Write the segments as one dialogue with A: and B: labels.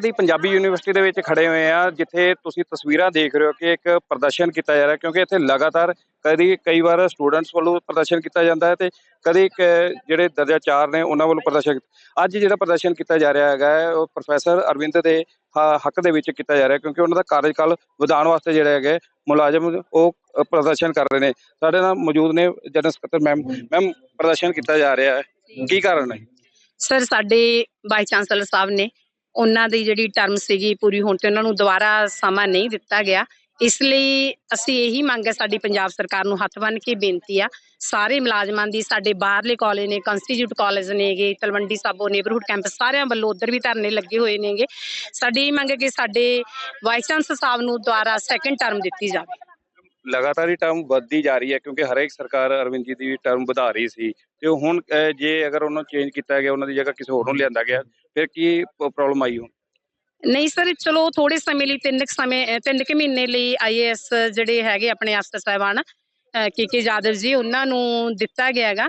A: ਦੀ Punjabi university ਦੇ ਵਿੱਚ ਖੜੇ ਹੋਏ ਆ ਜਿੱਥੇ ਤੁਸੀਂ ਤਸਵੀਰਾਂ ਦੇਖ ਰਹੇ ਹੋ ਕਿ ਇੱਕ ਪ੍ਰਦਰਸ਼ਨ ਕੀਤਾ ਜਾ ਰਿਹਾ ਕਿਉਂਕਿ ਇੱਥੇ ਲਗਾਤਾਰ ਕਦੀ ਕਈ ਵਾਰ ਸਟੂਡੈਂਟਸ ਵੱਲੋਂ ਪ੍ਰਦਰਸ਼ਨ ਕੀਤਾ ਜਾਂਦਾ ਹੈ ਤੇ ਕਦੀ ਇੱਕ ਜਿਹੜੇ ਦਰਜਾ 4 ਨੇ ਉਹਨਾਂ ਵੱਲੋਂ ਪ੍ਰਦਰਸ਼ਨ ਅੱਜ ਜਿਹੜਾ ਪ੍ਰਦਰਸ਼ਨ ਕੀਤਾ ਜਾ ਰਿਹਾ ਹੈਗਾ ਉਹ ਪ੍ਰੋਫੈਸਰ ਅਰਵਿੰਦ ਦੇ ਹੱਕ ਦੇ ਵਿੱਚ ਕੀਤਾ ਜਾ ਰਿਹਾ ਕਿਉਂਕਿ ਉਹਨਾਂ ਦਾ ਕਾਰਜਕਾਲ ਵਧਾਉਣ ਵਾਸਤੇ ਜਿਹੜਾ ਹੈਗਾ ਮੁਲਾਜ਼ਮ ਉਹ ਪ੍ਰਦਰਸ਼ਨ ਕਰ ਰਹੇ ਨੇ। ਸਾਡੇ ਨਾਲ ਮੌਜੂਦ ਨੇ ਜਨਰਲ ਸਕੱਤਰ ਮੈਮ ਮੈਮ ਪ੍ਰਦਰਸ਼ਨ ਕੀਤਾ ਜਾ ਰਿਹਾ ਹੈ। ਕੀ ਕਾਰਨ ਹੈ?
B: ਸਰ ਸਾਡੇ ਵਾਈਸ ਚਾਂਸਲਰ ਸਾਹਿਬ ਨੇ ਉਹਨਾਂ ਦੀ ਜਿਹੜੀ ਟਰਮ ਸੀਗੀ ਪੂਰੀ ਹੋਣ ਤੇ ਉਹਨਾਂ ਨੂੰ ਦੁਬਾਰਾ ਸਮਾਂ ਨਹੀਂ ਦਿੱਤਾ ਗਿਆ। ਇਸ ਲਈ ਅਸੀਂ ਇਹੀ ਮੰਗ ਹੈ ਸਾਡੀ ਪੰਜਾਬ ਸਰਕਾਰ ਨੂੰ ਹੱਥ ਬੰਨ੍ਹ ਕੇ ਬੇਨਤੀ ਆ, ਸਾਰੇ ਮੁਲਾਜ਼ਮਾਂ ਦੀ, ਸਾਡੇ ਬਾਹਰਲੇ ਕਾਲਜ ਨੇ ਕੰਸਟੀਟਿਊਟ ਕਾਲਜ ਨੇਗੇ, ਤਲਵੰਡੀ ਸਾਬੋ ਨੇਬਰਹੁੱਡ ਕੈਂਪ ਸਾਰਿਆਂ ਵੱਲੋਂ ਉਧਰ ਵੀ ਧਰਨੇ ਲੱਗੇ ਹੋਏ ਨੇਗੇ। ਸਾਡੀ ਇਹ ਮੰਗ ਹੈ ਕਿ ਸਾਡੇ ਵਾਈਸ ਚਾਂਸਲਰ ਸਾਹਿਬ ਨੂੰ ਦੁਬਾਰਾ ਸੈਕੰਡ ਟਰਮ ਦਿੱਤੀ ਜਾਵੇ।
A: ਲਗਾਤਾਰ ਹੀ ਟਰਮ ਵੱਧਦੀ ਜਾ ਰਹੀ ਹੈ ਕਿਉਂਕਿ ਹਰੇਕ ਸਰਕਾਰ ਅਰਵਿੰਦ ਜੀ ਦੀ ਟਰਮ ਵਧਾ ਰਹੀ ਸੀ ਤੇ ਹੁਣ ਜੇ ਅਗਰ ਉਹਨਾਂ ਨੂੰ ਚੇਂਜ ਕੀਤਾ ਗਿਆ, ਉਹਨਾਂ ਦੀ ਜਗ੍ਹਾ ਕਿਸੇ ਹੋਰ ਨੂੰ ਲਿਆਂਦਾ ਗਿਆ, ਫਿਰ ਕੀ ਪ੍ਰੋਬਲਮ ਆਈ ਹੁਣ?
B: ਨਹੀਂ ਸਰ, ਚਲੋ ਥੋੜੇ ਸਮੇਂ ਲਈ, ਤਿੰਨ ਕੁ ਸਮੇਂ ਤਿੰਨ ਕੁ ਮਹੀਨੇ ਲਈ ਆਈਏਐਸ ਜਿਹੜੇ ਹੈਗੇ ਆਪਣੇ ਅਫਸਰ ਸਾਹਿਬਾਨ ਕੇ ਕੇ ਜਾਦਵ ਜੀ, ਉਹਨਾਂ ਨੂੰ ਦਿੱਤਾ ਗਿਆ ਹੈਗਾ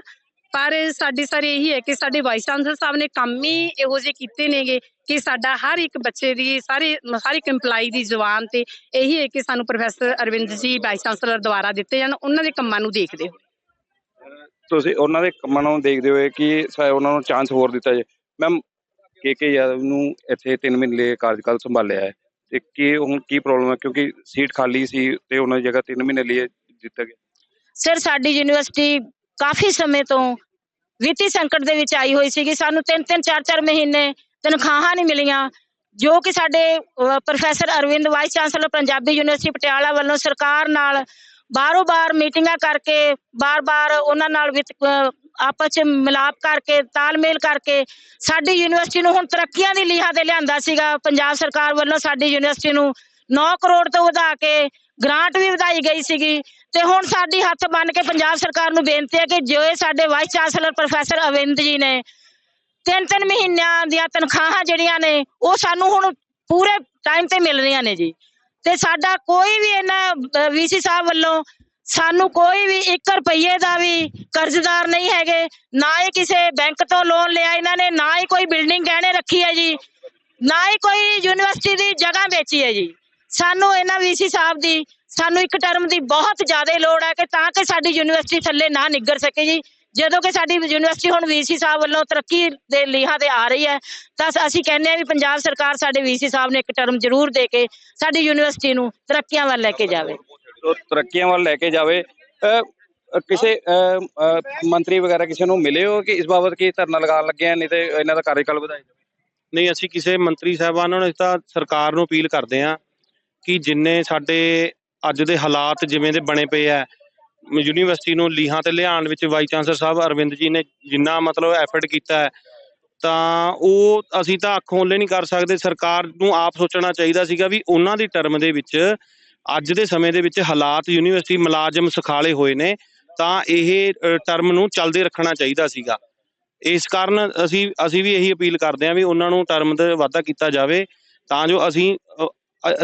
B: ਪਰ ਸਾਡੀ ਸਰ ਇਹੀ ਹੈ ਕਿ ਸਾਡੇ ਵਾਈਸ ਚਾਂਸਲਰ ਸਾਹਿਬ ਨੇ ਕੰਮ ਹੀ ਇਹੋ ਜਿਹੇ ਕੀਤੇ ਨੇਗੇ। ਕਿ ਸਾਡਾ ਹਰ ਇੱਕ ਬੱਚੇ ਦੀ ਸਾਰੇ ਹਰ ਇੱਕ ਦੀ ਜ਼ੁਬਾਨ ਤੇ ਇਹੀ ਹੈ ਕਿ ਸਾਨੂੰ ਪ੍ਰੋਫੈਸਰ ਅਰਵਿੰਦ ਜੀ ਵਾਈਸ ਚਾਂਸਲਰ ਦੁਆਰਾ ਦਿੱਤੇ ਜਾਣ ਉਹਨਾਂ ਦੇ ਕੰਮਾਂ ਨੂੰ ਦੇਖਦੇ ਹੋ
A: ਤੁਸੀਂ ਉਹਨਾਂ ਦੇ ਕੰਮਾਂ ਨੂੰ ਦੇਖਦੇ ਹੋਏ ਕਿ ਉਹਨਾਂ ਨੂੰ ਚਾਂਸ ਹੋਰ ਦਿੱਤਾ ਜਾਏ? ਮੈਮ ਕੇ ਕੇ ਯਾਦਵ ਨੂੰ ਇੱਥੇ 3 ਮਹੀਨੇ ਕਾਰਜਕਾਲ ਸੰਭਾਲਿਆ ਹੈ। ਤੇ ਕੀ ਹੁਣ ਕੀ ਪ੍ਰੋਬਲਮ ਹੈ? ਕਿਉਂਕਿ ਸੀਟ ਖਾਲੀ ਸੀ ਤੇ ਉਹਨਾਂ ਦੀ ਜਗ੍ਹਾ 3 ਮਹੀਨੇ ਲਈ ਦਿੱਤਾ ਗਿਆ।
C: ਸਰ ਸਾਡੀ ਯੂਨੀਵਰਸਿਟੀ ਕਾਫੀ ਸਮੇਂ ਤੋਂ ਵਿੱਤੀ ਸੰਕਟ ਦੇ ਵਿੱਚ ਆਈ ਹੋਈ ਸੀਗੀ। ਸਾਨੂੰ ਤਿੰਨ ਤਿੰਨ ਚਾਰ ਚਾਰ ਮਹੀਨੇ ਤਨਖਾਹਾਂ ਨਹੀਂ ਮਿਲੀਆਂ। ਜੋ ਕਿ ਸਾਡੇ professor Arvind, vice chancellor Punjabi university Patiala ਵੱਲੋਂ ਸਰਕਾਰ ਨਾਲ ਬਾਰੋ ਬਾਰ ਮੀਟਿੰਗਾਂ ਕਰਕੇ ਬਾਰ-ਬਾਰ ਉਹਨਾਂ ਨਾਲ ਆਪਸ ਚ ਮਿਲਾਪ ਕਰਕੇ, ਤਾਲਮੇਲ ਕਰਕੇ ਸਾਡੀ ਯੂਨੀਵਰਸਿਟੀ ਨੂੰ ਹੁਣ ਤਰੱਕੀਆਂ ਦੀ ਲੀਹਾਂ ਤੇ ਲਿਆਂਦਾ ਸੀਗਾ। ਪੰਜਾਬ ਸਰਕਾਰ ਵੱਲੋਂ ਸਾਡੀ ਯੂਨੀਵਰਸਿਟੀ ਨੂੰ 9 ਕਰੋੜ ਤੋਂ ਵਧਾ ਕੇ ਗ੍ਰਾਂਟ ਵੀ ਵਧਾਈ ਗਈ ਸੀਗੀ। ਤੇ ਹੁਣ ਸਾਡੀ ਹੱਥ ਬੰਨ ਕੇ ਪੰਜਾਬ ਸਰਕਾਰ ਨੂੰ ਬੇਨਤੀ ਹੈ ਕਿ ਜੋ ਸਾਡੇ ਵਾਈਸ ਚਾਂਸਲਰ ਪ੍ਰੋਫੈਸਰ ਅਵਿੰਦ ਜੀ ਨੇ ਤਿੰਨ ਤਿੰਨ ਮਹੀਨਿਆਂ ਦੀਆਂ ਤਨਖਾਹਾਂ ਜਿਹੜੀਆਂ ਨੇ, ਉਹ ਸਾਨੂੰ ਹੁਣ ਪੂਰੇ ਟਾਈਮ ਤੇ ਮਿਲ ਰਹੀਆਂ ਨੇ ਜੀ। ਤੇ ਸਾਡਾ ਕੋਈ ਵੀ ਇਹਨਾਂ ਵੀਸੀ ਸਾਹਿਬ ਵੱਲੋਂ ਸਾਨੂੰ ਕੋਈ ਵੀ 1 ਰੁਪਏ ਦਾ ਵੀ ਕਰਜ਼ਦਾਰ ਨਹੀਂ ਹੈਗੇ, ਨਾ ਹੀ ਕਿਸੇ ਬੈਂਕ ਤੋਂ ਲੋਨ ਲਿਆ ਇਹਨਾਂ ਨੇ, ਨਾ ਹੀ ਕੋਈ ਬਿਲਡਿੰਗ ਗਹਿਣੇ ਰੱਖੀ ਹੈ ਜੀ, ਨਾ ਹੀ ਕੋਈ ਯੂਨੀਵਰਸਿਟੀ ਦੀ ਜਗ੍ਹਾ ਵੇਚੀ ਹੈ ਜੀ। ਸਾਨੂੰ ਇਹਨਾਂ ਵੀਸੀ ਸਾਹਿਬ ਦੀ, ਸਾਨੂੰ ਇੱਕ ਟਰਮ ਦੀ ਬਹੁਤ ਜ਼ਿਆਦਾ ਲੋੜ ਹੈ ਕਿ ਤਾਂ ਕਿ ਸਾਡੀ ਯੂਨੀਵਰਸਿਟੀ ਥੱਲੇ ਨਾ ਨਿੱਗਰ ਸਕੇ ਜੀ। ਜਦੋਂ ਕਿ ਸਾਡੀ ਯੂਨੀਵਰਸਿਟੀ ਹੁਣ ਵੀਸੀ ਸਾਹਿਬ ਵੱਲੋਂ ਤਰੱਕੀ ਦੇ ਲੀਹਾਂ ਤੇ ਆ ਰਹੀ ਹੈ ਤਾਂ ਅਸੀਂ ਕਹਿੰਦੇ ਹਾਂ ਵੀ ਪੰਜਾਬ ਸਰਕਾਰ ਸਾਡੇ ਵੀਸੀ ਸਾਹਿਬ ਨੂੰ ਇੱਕ ਟਰਮ ਜ਼ਰੂਰ ਦੇ ਕੇ ਸਾਡੀ ਯੂਨੀਵਰਸਿਟੀ ਨੂੰ ਤਰੱਕੀਆਂ ਵੱਲ ਲੈ ਕੇ ਜਾਵੇ।
A: ਤਰੱਕੀਆਂ ਵੱਲ ਲੈ ਕੇ ਜਾਵੇ। ਕਿਸੇ ਮੰਤਰੀ ਵਗੈਰਾ ਕਿਸੇ ਨੂੰ ਮਿਲੇ ਹੋ ਕਿ ਇਸ ਬਾਬਤ ਕੀ ਧਰਨਾ ਲਗਾਉਣ ਲੱਗੇ ਆ ਨਹੀਂ ਤੇ ਇਹਨਾਂ ਦਾ ਕਾਰਜਕਾਲ ਵਧਾਇਆ ਜਾਵੇ?
D: ਨਹੀਂ ਅਸੀਂ ਕਿਸੇ ਮੰਤਰੀ ਸਾਹਿਬਾਨਾਂ ਨੂੰ ਤਾਂ ਸਰਕਾਰ ਨੂੰ ਅਪੀਲ ਕਰਦੇ ਹਾਂ ਕਿ ਜਿੰਨੇ ਸਾਡੇ ਅੱਜ ਦੇ ਹਾਲਾਤ ਜਿਵੇਂ ਦੇ ਬਣੇ ਪਏ ਆ ਯੂਨੀਵਰਸਿਟੀ ਨੂੰ ਲੀਹਾਂ ਤੇ ਲਿਆਉਣ ਵਿੱਚ ਵਾਈਸ ਚਾਂਸਲਰ ਸਾਹਿਬ ਅਰਵਿੰਦ ਜੀ ਨੇ ਜਿੰਨਾ ਮਤਲਬ ਐਫਰਟ ਕੀਤਾ ਹੈ, ਤਾਂ ਉਹ ਅਸੀਂ ਤਾਂ ਅੱਖੋਂ ਓਲੇ ਨਹੀਂ ਕਰ ਸਕਦੇ। ਸਰਕਾਰ ਨੂੰ ਆਪ ਸੋਚਣਾ ਚਾਹੀਦਾ ਸੀਗਾ ਵੀ ਉਹਨਾਂ ਦੀ ਟਰਮ ਦੇ ਵਿੱਚ ਅੱਜ ਦੇ ਸਮੇਂ ਦੇ ਵਿੱਚ ਹਾਲਾਤ ਯੂਨੀਵਰਸਿਟੀ ਮੁਲਾਜ਼ਮ ਸੁਖਾਲੇ ਹੋਏ ਨੇ, ਤਾਂ ਇਹ ਟਰਮ ਨੂੰ ਚੱਲਦੇ ਰੱਖਣਾ ਚਾਹੀਦਾ ਸੀਗਾ। ਇਸ ਕਾਰਨ ਅਸੀਂ ਅਸੀਂ ਵੀ ਇਹੀ ਅਪੀਲ ਕਰਦੇ ਹਾਂ ਵੀ ਉਹਨਾਂ ਨੂੰ ਟਰਮ ਤੇ ਵਾਧਾ ਕੀਤਾ ਜਾਵੇ, ਤਾਂ ਜੋ ਅਸੀਂ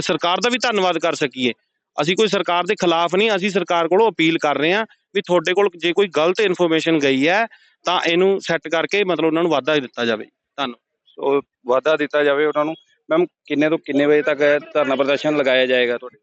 D: ਸਰਕਾਰ ਦਾ ਵੀ ਧੰਨਵਾਦ ਕਰ ਸਕੀਏ। ਅਸੀਂ ਕੋਈ ਸਰਕਾਰ ਦੇ ਖਿਲਾਫ ਨਹੀਂ ਅਸੀਂ ਸਰਕਾਰ ਕੋਲੋਂ ਅਪੀਲ ਕਰ ਰਹੇ ਹਾਂ ਵੀ ਤੁਹਾਡੇ ਕੋਲ ਜੇ ਕੋਈ ਗਲਤ ਇਨਫੋਰਮੇਸ਼ਨ ਗਈ ਹੈ ਤਾਂ ਇਹਨੂੰ ਸੈੱਟ ਕਰਕੇ ਮਤਲਬ ਉਹਨਾਂ ਨੂੰ ਵਾਧਾ ਦਿੱਤਾ ਜਾਵੇ।
A: ਸੋ ਵਾਅਦਾ ਦਿੱਤਾ ਜਾਵੇ ਉਹਨਾਂ ਨੂੰ। ਮੈਮ ਕਿੰਨੇ ਤੋਂ ਕਿੰਨੇ ਵਜੇ ਤੱਕ ਧਰਨਾ ਪ੍ਰਦਰਸ਼ਨ ਲਗਾਇਆ ਜਾਏਗਾ ਤੁਹਾਡੇ?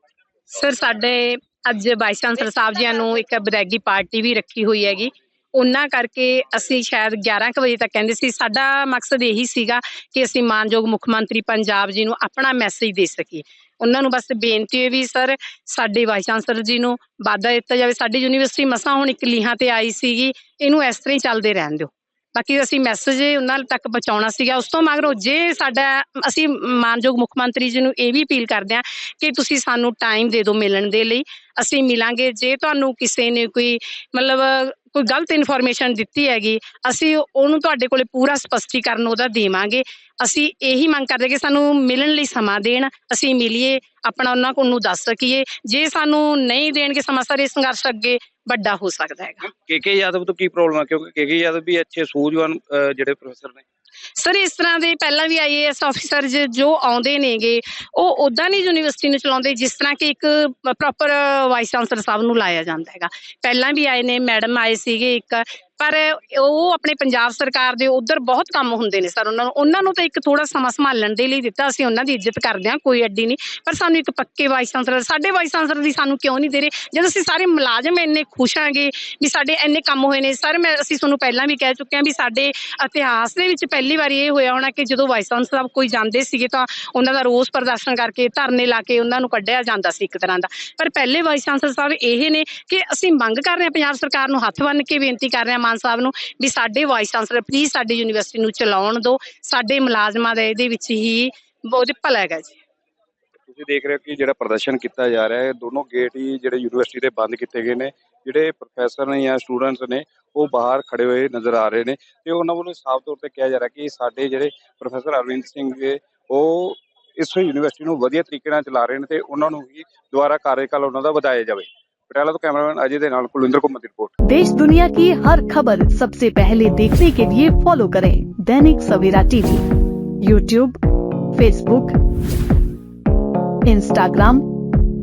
B: ਸਰ ਸਾਡੇ ਅੱਜ ਵਾਈਸ ਚਾਂਸਲਰ ਸਾਹਿਬ ਜੀਆਂ ਨੂੰ ਇੱਕ ਬਰੈਗੀ ਪਾਰਟੀ ਵੀ ਰੱਖੀ ਹੋਈ ਹੈਗੀ। ਉਹਨਾਂ ਕਰਕੇ ਅਸੀਂ ਸ਼ਾਇਦ 11 ਕੁ ਵਜੇ ਤੱਕ ਕਹਿੰਦੇ ਸੀ। ਸਾਡਾ ਮਕਸਦ ਇਹੀ ਸੀਗਾ ਕਿ ਅਸੀਂ ਮਾਨਯੋਗ ਮੁੱਖ ਮੰਤਰੀ ਪੰਜਾਬ ਜੀ ਨੂੰ ਆਪਣਾ ਮੈਸੇਜ ਦੇ ਸਕੀਏ। ਉਹਨਾਂ ਨੂੰ ਬਸ ਬੇਨਤੀ ਹੈ ਵੀ ਸਰ, ਸਾਡੇ ਵਾਈਸ ਚਾਂਸਲਰ ਜੀ ਨੂੰ ਵਾਅਦਾ ਦਿੱਤਾ ਜਾਵੇ। ਸਾਡੀ ਯੂਨੀਵਰਸਿਟੀ ਮਸਾਂ ਹੁਣ ਇੱਕ ਲੀਹਾਂ ਤੇ ਆਈ ਸੀਗੀ, ਇਹਨੂੰ ਇਸ ਤਰ੍ਹਾਂ ਹੀ ਚੱਲਦੇ ਰਹਿਣ ਦਿਓ। ਬਾਕੀ ਅਸੀਂ ਮੈਸੇਜ ਉਹਨਾਂ ਤੱਕ ਪਹੁੰਚਾਉਣਾ ਸੀਗਾ। ਉਸ ਤੋਂ ਮਗਰੋਂ ਜੇ ਸਾਡਾ, ਅਸੀਂ ਮਾਨਯੋਗ ਮੁੱਖ ਮੰਤਰੀ ਜੀ ਨੂੰ ਇਹ ਵੀ ਅਪੀਲ ਕਰਦੇ ਹਾਂ ਕਿ ਤੁਸੀਂ ਸਾਨੂੰ ਟਾਈਮ ਦੇ ਦਿਓ ਮਿਲਣ ਦੇ ਲਈ। ਅਸੀਂ ਮਿਲਾਂਗੇ। ਜੇ ਤੁਹਾਨੂੰ ਕਿਸੇ ਨੇ ਕੋਈ ਮਤਲਬ ਕੋਈ ਗਲਤ ਇਨਫੋਰਮੇਸ਼ਨ ਦਿੱਤੀ ਹੈਗੀ, ਅਸੀਂ ਉਹਨੂੰ ਤੁਹਾਡੇ ਕੋਲੇ ਪੂਰਾ ਸਪਸ਼ਟੀਕਰਨ ਉਹਦਾ ਦੇਵਾਂਗੇ। ਅਸੀਂ ਇਹੀ ਮੰਗ ਕਰਦੇ ਕਿ ਸਾਨੂੰ ਮਿਲਣ ਲਈ ਸਮਾਂ ਦੇਣ, ਅਸੀਂ ਮਿਲੀਏ, ਆਪਣਾ ਉਹਨਾਂ ਕੋਲ ਨੂੰ ਦੱਸ ਸਕੀਏ। ਜੇ ਸਾਨੂੰ ਨਹੀਂ ਦੇਣਗੇ ਸਮਾਂ, ਸਾਰੇ ਸੰਘਰਸ਼ ਅੱਗੇ ਵੱਡਾ ਹੋ ਸਕਦਾ ਹੈਗਾ।
A: ਕੇ ਕੇ ਯਾਦਵ ਤੋਂ ਕੀ ਪ੍ਰੋਬਲਮ ਹੈ ਕਿਉਂਕਿ ਕੇ ਕੇ ਯਾਦਵ ਵੀ ਅੱਛੇ ਸੂਝਵਾਨ ਜਿਹੜੇ ਪ੍ਰੋਫੈਸਰ ਨੇ।
B: ਸਰ ਇਸ ਤਰ੍ਹਾਂ ਦੇ ਪਹਿਲਾਂ ਵੀ ਆਈਏਐਸ ਆਫੀਸਰ ਜੋ ਆਉਂਦੇ ਨੇਗੇ ਉਹ ਉਦਾਂ ਨਹੀਂ ਯੂਨੀਵਰਸਿਟੀ ਨੂੰ ਚਲਾਉਂਦੇ ਜਿਸ ਤਰ੍ਹਾਂ ਕਿ ਇੱਕ ਪ੍ਰੋਪਰ ਵਾਈਸ ਚਾਂਸਲਰ ਸਾਹਿਬ ਨੂੰ ਲਾਇਆ ਜਾਂਦਾ ਹੈਗਾ। ਪਹਿਲਾਂ ਵੀ ਆਏ ਨੇ ਮੈਡਮ ਆਏ ਸੀਗੇ ਇੱਕ ਪਰ ਉਹ ਆਪਣੇ ਪੰਜਾਬ ਸਰਕਾਰ ਦੇ ਉਧਰ ਬਹੁਤ ਕੰਮ ਹੁੰਦੇ ਨੇ ਸਰ, ਉਹਨਾਂ ਨੂੰ ਉਹਨਾਂ ਨੂੰ ਤਾਂ ਇੱਕ ਥੋੜਾ ਸਮਾਂ ਸੰਭਾਲਣ ਦੇ ਲਈ ਦਿੱਤਾ ਅਸੀਂ, ਉਹਨਾਂ ਦੀ ਇੱਜ਼ਤ ਕਰਦੇ ਹਾਂ, ਕੋਈ ਅੱਡੀ ਨਹੀਂ। ਪਰ ਸਾਨੂੰ ਇੱਕ ਪੱਕੇ ਵਾਈਸ ਚਾਂਸਲਰ, ਸਾਡੇ ਵਾਈਸ ਚਾਂਸਲਰ ਦੀ ਸਾਨੂੰ ਕਿਉਂ ਨਹੀਂ ਦੇ ਰਹੇ? ਜਦੋਂ ਅਸੀਂ ਸਾਰੇ ਮੁਲਾਜ਼ਮ ਇੰਨੇ ਖੁਸ਼ ਆਂਗੇ ਵੀ ਸਾਡੇ ਇੰਨੇ ਕੰਮ ਹੋਏ ਨੇ, ਸਰ, ਮੈਂ, ਅਸੀਂ ਤੁਹਾਨੂੰ ਪਹਿਲਾਂ ਵੀ ਕਹਿ ਚੁੱਕੇ ਹਾਂ ਵੀ ਸਾਡੇ ਇਤਿਹਾਸ ਦੇ ਵਿੱਚ ਪਹਿਲੀ ਵਾਰੀ ਇਹ ਹੋਇਆ ਹੋਣਾ ਕਿ ਜਦੋਂ ਵਾਈਸ ਚਾਂਸਲਰ ਸਾਹਿਬ ਕੋਈ ਜਾਂਦੇ ਸੀਗੇ ਤਾਂ ਉਹਨਾਂ ਦਾ ਰੋਸ ਪ੍ਰਦਰਸ਼ਨ ਕਰਕੇ ਧਰਨੇ ਲਾ ਕੇ ਉਹਨਾਂ ਨੂੰ ਕੱਢਿਆ ਜਾਂਦਾ ਸੀ ਇੱਕ ਤਰ੍ਹਾਂ ਦਾ। ਪਰ ਪਹਿਲੇ ਵਾਈਸ ਚਾਂਸਲਰ ਸਾਹਿਬ ਇਹ ਨੇ ਕਿ ਅਸੀਂ ਮੰਗ ਕਰ ਰਹੇ ਹਾਂ, ਪੰਜਾਬ ਸਰਕਾਰ ਨੂੰ ਹੱਥ ਬੰਨ੍ਹ ਕੇ ਬੇਨਤੀ ਕਰ ਰਹੇ ਹਾਂ ਮਾਨ ਸਾਹਿਬ ਨੂੰ ਵੀ ਸਾਡੇ ਵਾਈਸ ਚਾਂਸਲਰ ਪਲੀਜ਼ ਸਾਡੀ ਯੂਨੀਵਰਸਿਟੀ ਨੂੰ ਚਲਾਉਣ ਦਿਓ। ਸਾਡੇ ਮੁਲਾਜ਼ਮਾਂ ਦਾ ਇਹਦੇ ਵਿੱਚ ਹੀ ਬਹੁਤ ਭਲਾ ਹੈਗਾ ਜੀ।
A: ਤੁਸੀਂ ਦੇਖ ਰਹੇ ਹੋ ਕਿ ਜਿਹੜਾ ਪ੍ਰਦਰਸ਼ਨ ਕੀਤਾ ਜਾ ਰਿਹਾ ਹੈ ਦੋਨੋਂ ਗੇਟ ਹੀ ਜਿਹੜੇ ਯੂਨੀਵਰਸਿਟੀ ਦੇ ਬੰਦ ਕੀਤੇ ਗਏ ਨੇ, ਜਿਹੜੇ ਪ੍ਰੋਫੈਸਰ ਨੇ ਜਾਂ ਸਟੂਡੈਂਟਸ ਨੇ, ਉਹ ਬਾਹਰ ਖੜੇ ਹੋਏ ਨਜ਼ਰ ਆ ਰਹੇ ਨੇ। ਤੇ ਉਹਨਾਂ ਵੱਲੋਂ ਸਾਫ਼ ਤੌਰ ਤੇ ਕਿਹਾ ਜਾ ਰਿਹਾ ਕਿ ਸਾਡੇ ਜਿਹੜੇ ਪ੍ਰੋਫੈਸਰ ਅਰਵਿੰਦ ਸਿੰਘ ਉਹ ਇਸ ਯੂਨੀਵਰਸਿਟੀ ਨੂੰ ਵਧੀਆ ਤਰੀਕੇ ਨਾਲ ਚਲਾ ਰਹੇ ਨੇ ਤੇ ਉਹਨਾਂ ਨੂੰ ਵੀ ਦੁਬਾਰਾ ਕਾਰਜਕਾਲ ਉਹਨਾਂ ਦਾ ਵਧਾਇਆ ਜਾਵੇ। पटियाला तो कैमरामैन अजय देनाल कुलिंदर कुमार रिपोर्ट
E: देश दुनिया की हर खबर सबसे पहले देखने के लिए फॉलो करें Dainik Savera TV YouTube Facebook Instagram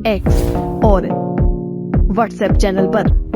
E: X और व्हाट्सएप चैनल आरोप